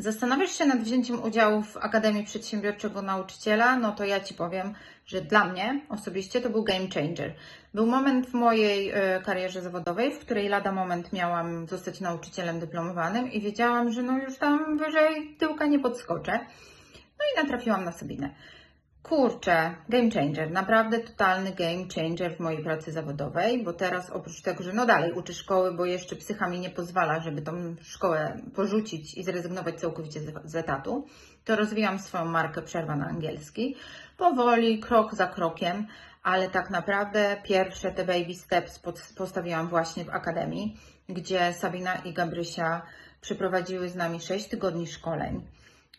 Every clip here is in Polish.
Zastanawiasz się nad wzięciem udziału w Akademii Przedsiębiorczego Nauczyciela? No to ja Ci powiem, że dla mnie osobiście to był game changer. Był moment w mojej e, karierze zawodowej, w której lada moment miałam zostać nauczycielem dyplomowanym i wiedziałam, że no już tam wyżej tyłka nie podskoczę. No i natrafiłam na Sabinę. Kurczę, game changer, naprawdę totalny game changer w mojej pracy zawodowej, bo teraz oprócz tego, że no dalej uczę szkoły, bo jeszcze psycha mi nie pozwala, żeby tą szkołę porzucić i zrezygnować całkowicie z, etatu, to rozwijam swoją markę Przerwa na angielski. Powoli, krok za krokiem, ale tak naprawdę pierwsze te baby steps postawiłam właśnie w Akademii, gdzie Sabina i Gabrysia przeprowadziły z nami 6 tygodni szkoleń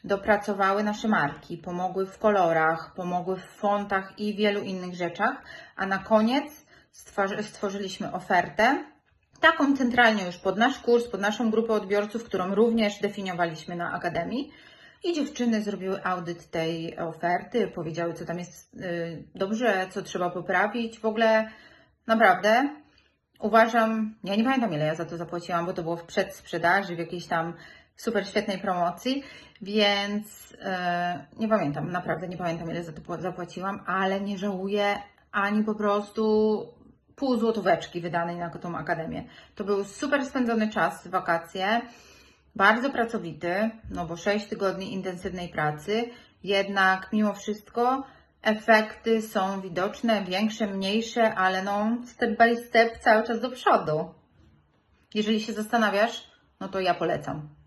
dopracowały nasze marki, pomogły w kolorach, pomogły w fontach i wielu innych rzeczach, a na koniec stworzy, stworzyliśmy ofertę, taką centralnie już pod nasz kurs, pod naszą grupę odbiorców, którą również definiowaliśmy na Akademii. I dziewczyny zrobiły audyt tej oferty, powiedziały, co tam jest y, dobrze, co trzeba poprawić. W ogóle naprawdę uważam, ja nie pamiętam ile ja za to zapłaciłam, bo to było w przedsprzedaży, w jakiejś tam super świetnej promocji, więc e, nie pamiętam, naprawdę nie pamiętam ile za to pła- zapłaciłam, ale nie żałuję ani po prostu pół złotóweczki wydanej na tą akademię. To był super spędzony czas, wakacje, bardzo pracowity, no bo 6 tygodni intensywnej pracy, jednak mimo wszystko efekty są widoczne, większe, mniejsze, ale no step by step cały czas do przodu. Jeżeli się zastanawiasz, no to ja polecam.